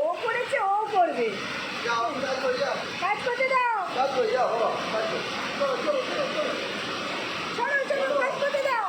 ও করেছে ও করবে। কাজ করতে দাও। চলো চলো কাজ করতে দাও।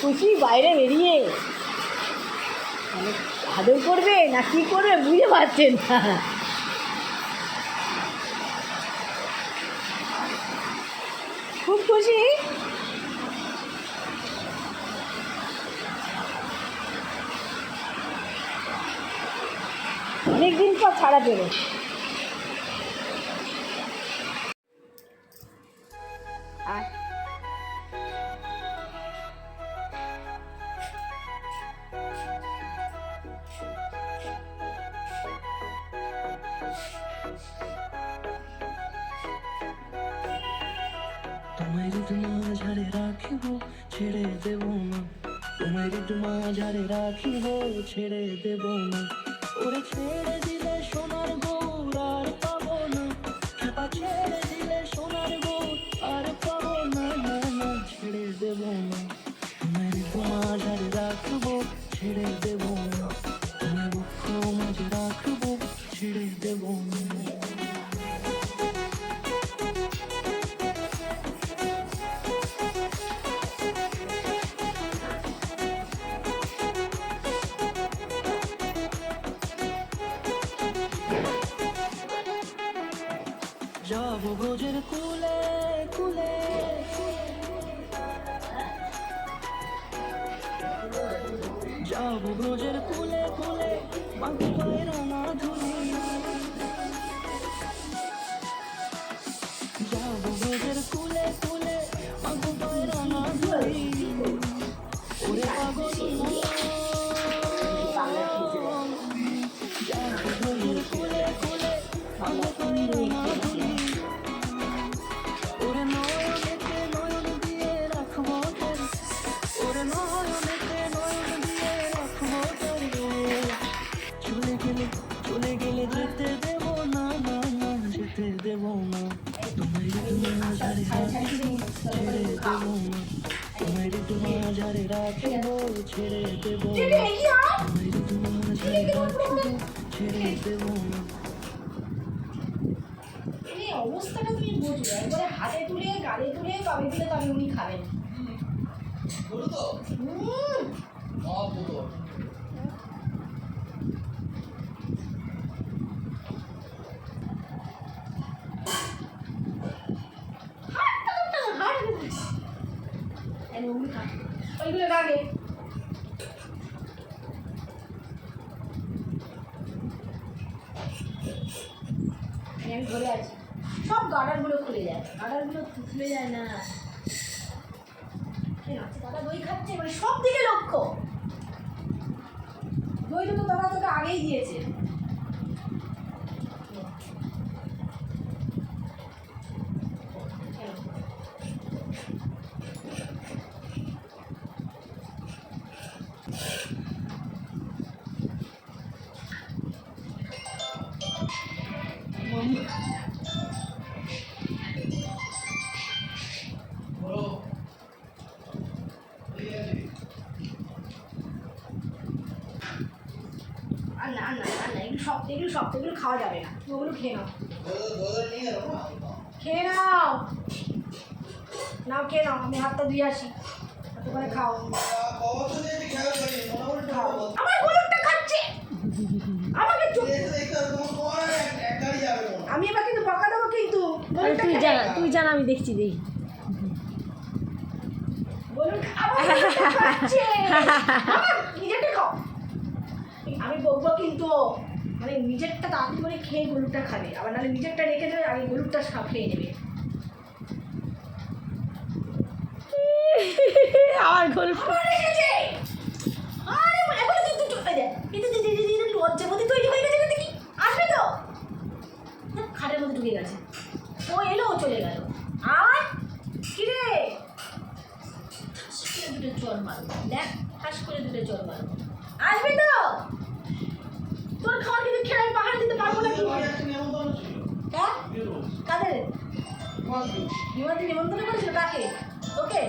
খুশি বাইরে বেরিয়ে। মানে আদর করবে না কি করবে বুঝতে পারছেন না। খুব খুশি? অনেকদিন পর ছাড়া পেল। তোমায় তোমা ঝাড়ে রাখিব, ছেড়ে দেব না। তোমায় তোমা ঝাড়ে রাখিব, ছেড়ে দেব না। ওরে ছেড়ে দিলে সোনার গৌর যাব ব্রজের কুলে কুলে। যাব ব্রজের কুলে কুলে। মাগো পায়রা ধুলি যাব ব্রজের কুলে কুলে। মাগো পায়রা ধুলি ওরে পাগল যাব ব্রজের কুলে কুলে। মাগো পায়রা না ঝাড়ে রাখিব ছেড়ে দেব ছেড়ে দেব এই অবস্থাটা তুমি বুঝবে। একবারে হাতে তুলে গালে তুলে কবে দিলে তবে উনি খাবেন। হুম, হাঁটতে করতে হবে, হাঁটতে করতে। এই নে, উনি খান। ওইগুলো রাগে আমি ধরে আছি। সব গার্ডারগুলো খুলে যায়। গার্ডারগুলো খুলে যায় না। দাদা দই খাচ্ছে? মানে সব দিকে লক্ষ্য। দইটা তো দাদা তোকে আগেই দিয়েছে। আর না না আর না এগুলো সব এগুলো সব এগুলো খাওয়া যাবে না। ওগুলো খেয়ে নাও। খেয়ে নাও। নাও, খেয়ে নাও। আমি হাতটা ধুয়ে আসি। খাও। খাও আমার গরুটা খাচ্ছে আমাকে চুপ আমি এবার কিন্তু বকা দেবো কিন্তু আরে গরুটা তুই খেয়ে জানা তুই জানা আমি দেখছি দেখি। আমি বলব কিন্তু মানে নিজেরটা তাড়াতাড়ি করে খেয়ে গরুরটা খাবে। আবার নাহলে নিজেরটা রেখে দেবে আগে গরুরটা সব খেয়ে নেবে। আমার গরু করে দুটো চল মারবো। দেখ ফাঁস করে দুটো চল মারবো। আসবি তো? তোর খাবার কিন্তু খেয়ে আমি পাহাড় দিতে পারব না হ্যাঁ? কাদের? নিমন্ত্রণ করেছিল কাকে? ওকে?